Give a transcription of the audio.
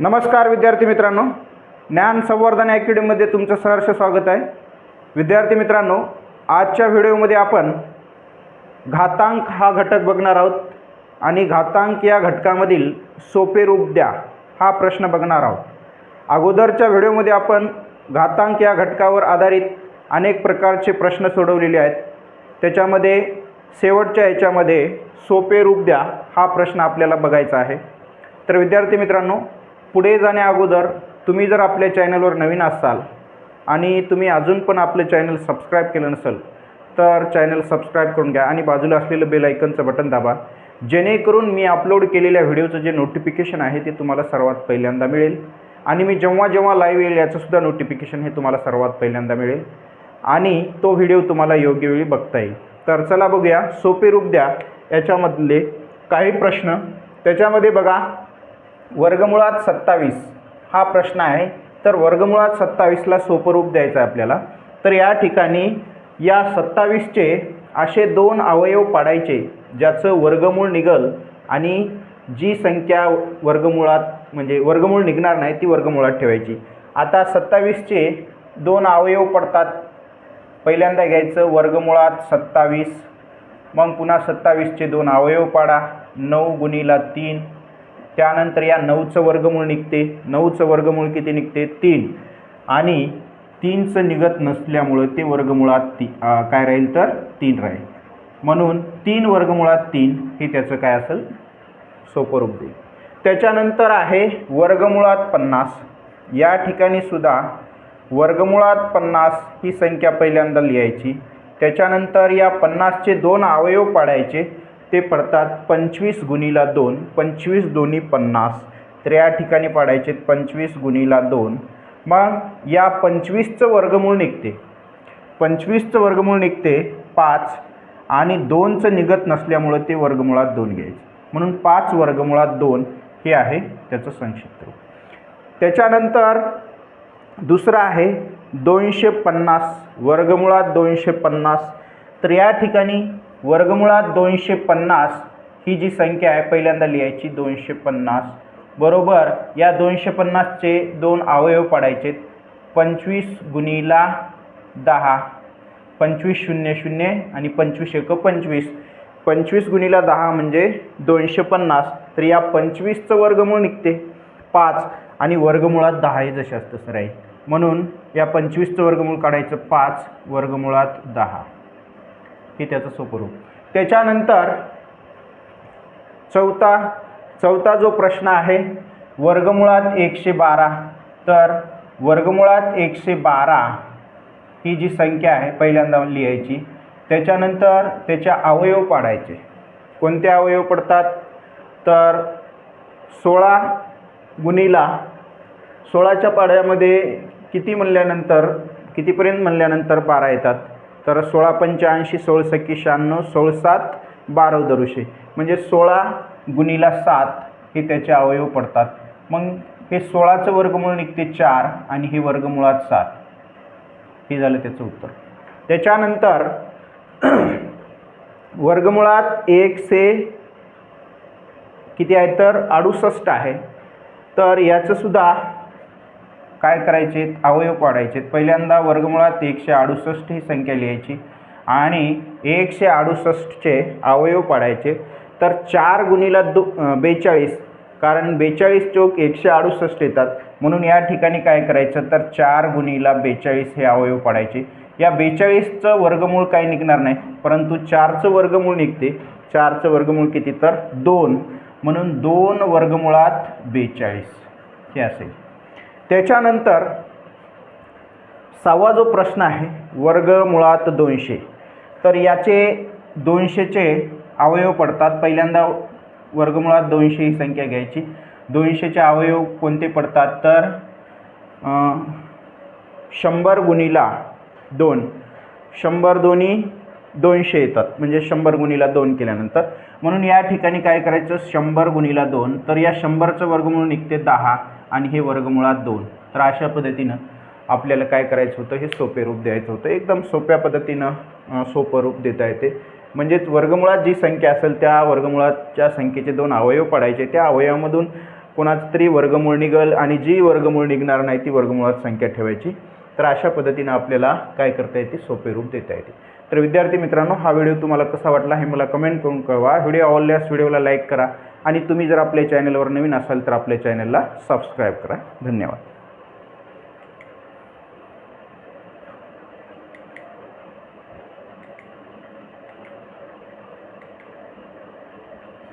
नमस्कार विद्यार्थी मित्रांनो. ज्ञान संवर्धन अकॅडमीमध्ये तुमचं सहर्ष स्वागत आहे. विद्यार्थी मित्रांनो आजच्या व्हिडिओमध्ये आपण घातांक हा घटक बघणार आहोत आणि घातांक या घटकामधील सोपे रूप द्या हा प्रश्न बघणार आहोत. अगोदरच्या व्हिडिओमध्ये आपण घातांक या घटकावर आधारित अनेक प्रकारचे प्रश्न सोडवलेले आहेत. त्याच्यामध्ये शेवटच्या याच्यामध्ये सोपे रूप द्या हा प्रश्न आपल्याला बघायचा आहे. तर विद्यार्थी मित्रांनो पुढे जाण्या अगोदर तुम्ही जर आपल्या चॅनलवर नवीन असाल आणि तुम्ही अजून पण आपलं चॅनल सबस्क्राईब केलं नसेल तर चॅनल सबस्क्राईब करून घ्या आणि बाजूला असलेलं बेल आयकनचं बटन दाबा. जेणेकरून मी अपलोड केलेल्या व्हिडिओचं जे नोटिफिकेशन आहे ते तुम्हाला सर्वात पहिल्यांदा मिळेल. आणि मी जेव्हा जेव्हा लाईव्ह येईल याचंसुद्धा नोटिफिकेशन हे तुम्हाला सर्वात पहिल्यांदा मिळेल. आणि तो व्हिडिओ तुम्हाला योग्य वेळी बघता येईल. तर चला बघूया. सोपे रूप द्या. याच्यामधले काही प्रश्न. त्याच्यामध्ये बघा वर्गमुळात सत्तावीस हा प्रश्न आहे. तर वर्गमुळात सत्तावीसला सोपं रूप द्यायचं आहे आपल्याला. तर या ठिकाणी या सत्तावीसचे असे दोन अवयव पाडायचे ज्याचं वर्गमूळ निघल आणि जी संख्या वर्गमुळात म्हणजे वर्गमूळ निघणार नाही ती वर्गमुळात ठेवायची. आता सत्तावीसचे दोन अवयव पडतात. पहिल्यांदा घ्यायचं वर्गमुळात सत्तावीस मग पुन्हा सत्तावीसचे दोन अवयव पाडा. नऊ गुणीला तीन त्यानंतर या नऊचं वर्गमूळ निघते. नऊचं वर्गमूळ किती निघते? तीन. आणि तीनचं निघत नसल्यामुळं ते वर्गमुळात ती काय राहील तर? तीन राहील. म्हणून तीन वर्गमुळात तीन हे त्याचं काय असेल? सोपं रूप देईल. त्याच्यानंतर आहे वर्गमुळात पन्नास. या ठिकाणी सुद्धा वर्गमुळात पन्नास ही संख्या पहिल्यांदा लिहायची. त्याच्यानंतर या पन्नासचे दोन अवयव पाडायचे. ते पडतात पंचवीस गुणीला दोन पंचवीस दोन्ही पन्नास. तर या ठिकाणी पाडायचे पंचवीस गुणीला दोन. मग या पंचवीसचं वर्गमूळ निघते. पंचवीसचं वर्गमूळ निघते पाच आणि दोनचं निघत नसल्यामुळं ते वर्गमुळात दोन घ्यायचे. म्हणून पाच वर्गमुळात दोन हे आहे त्याचं संक्षिप्त रूप. त्याच्यानंतर दुसरं आहे दोनशे पन्नास. वर्गमुळात दोनशे पन्नास. तर या ठिकाणी वर्गमुळात दोनशे पन्नास ही जी संख्या आहे पहिल्यांदा लिहायची दोनशे पन्नास. बरोबर या दोनशे पन्नासचे दोन अवयव पाडायचे पंचवीस गुणीला दहा पंचवीस शून्य शून्य आणि पंचवीस एक पंचवीस. पंचवीस गुणीला दहा म्हणजे दोनशे पन्नास. तर या पंचवीसचं वर्गमूळ निघते पाच आणि वर्गमुळात दहा हे जसे असतं सर आहे म्हणून या पंचवीसचं वर्गमूळ काढायचं पाच वर्गमुळात दहा. हे त्याचं स्वरूप त्याच्यानंतर चौथा चौथा जो प्रश्न आहे वर्गमुळात एकशे बारा. तर वर्गमुळात एकशे बारा ही जी संख्या आहे पहिल्यांदा लिहायची त्याच्यानंतर त्याच्या अवयव पाडायचे. कोणते अवयव पडतात? तर सोळा गुणीला सोळाच्या पाड्यामध्ये किती म्हणल्यानंतर कितीपर्यंत म्हणल्यानंतर बारा येतात? तर सोळा पंच्याऐंशी सोळ शहाण्णव सोळसात बारा दरुशे. म्हणजे सोळा गुणीला सात हे त्याचे अवयव पडतात. मग हे सोळाचं वर्गमूळ निघते चार आणि हे वर्गमुळात सात. हे झालं त्याचं उत्तर. त्याच्यानंतर वर्गमुळात एक से किती आहे तर? अडुसष्ट आहे. तर याचंसुद्धा काय करायचे? अवयव पाडायचे. पहिल्यांदा वर्गमुळात एकशे अडुसष्ट ही संख्या लिहायची आणि एकशे अडुसष्टचे अवयव पाडायचे. तर चार गुणीला दो बेचाळीस. कारण बेचाळीस चौक एकशे अडुसष्ट येतात. म्हणून या ठिकाणी काय करायचं? तर चार गुणीला बेचाळीस हे अवयव पाडायचे. या बेचाळीसचं वर्गमूळ काही निघणार नाही. परंतु चारचं वर्गमूळ निघते. चारचं वर्गमूळ किती? तर दोन. म्हणून दोन वर्गमुळात बेचाळीस. हे असेल. त्याच्यानंतर सहावा जो प्रश्न आहे वर्ग मुळात दोनशे. तर याचे दोनशेचे अवयव पडतात. पहिल्यांदा वर्गमुळात दोनशे ही संख्या घ्यायची. दोनशेचे अवयव कोणते पडतात? तर शंभर गुणीला दोन. शंभर दोन्ही दोनशे येतात. म्हणजे शंभर गुणीला दोन केल्यानंतर. म्हणून या ठिकाणी काय करायचं? शंभर गुणीला दोन. तर या शंभरचं वर्गमूळ निघते दहा. आणि हे वर्गमुळात दोन. तर अशा पद्धतीनं आपल्याला काय करायचं होतं? हे सोपे रूप द्यायचं होतं. एकदम सोप्या पद्धतीनं सोपं रूप देता येते. म्हणजेच वर्गमुळात जी संख्या असेल त्या वर्गमुळाच्या संख्येचे दोन अवयव पडायचे. त्या अवयवामधून कोणाचं तरी वर्गमूळ निघल आणि जी वर्गमूळ निघणार नाही ती वर्गमुळात संख्या ठेवायची. तर अशा पद्धतीनं आपल्याला काय करता येते? सोपे रूप देता येते. तर विद्यार्थी मित्रांनो हा व्हिडिओ तुम्हाला कसा वाटला हे मला कमेंट करून कळवा. व्हिडिओ आवडल्यास व्हिडिओला लाईक करा. आणि तुम्ही जर आपल्या चॅनलवर नवीन असाल तर आपल्या चॅनलला सबस्क्राईब करा. धन्यवाद.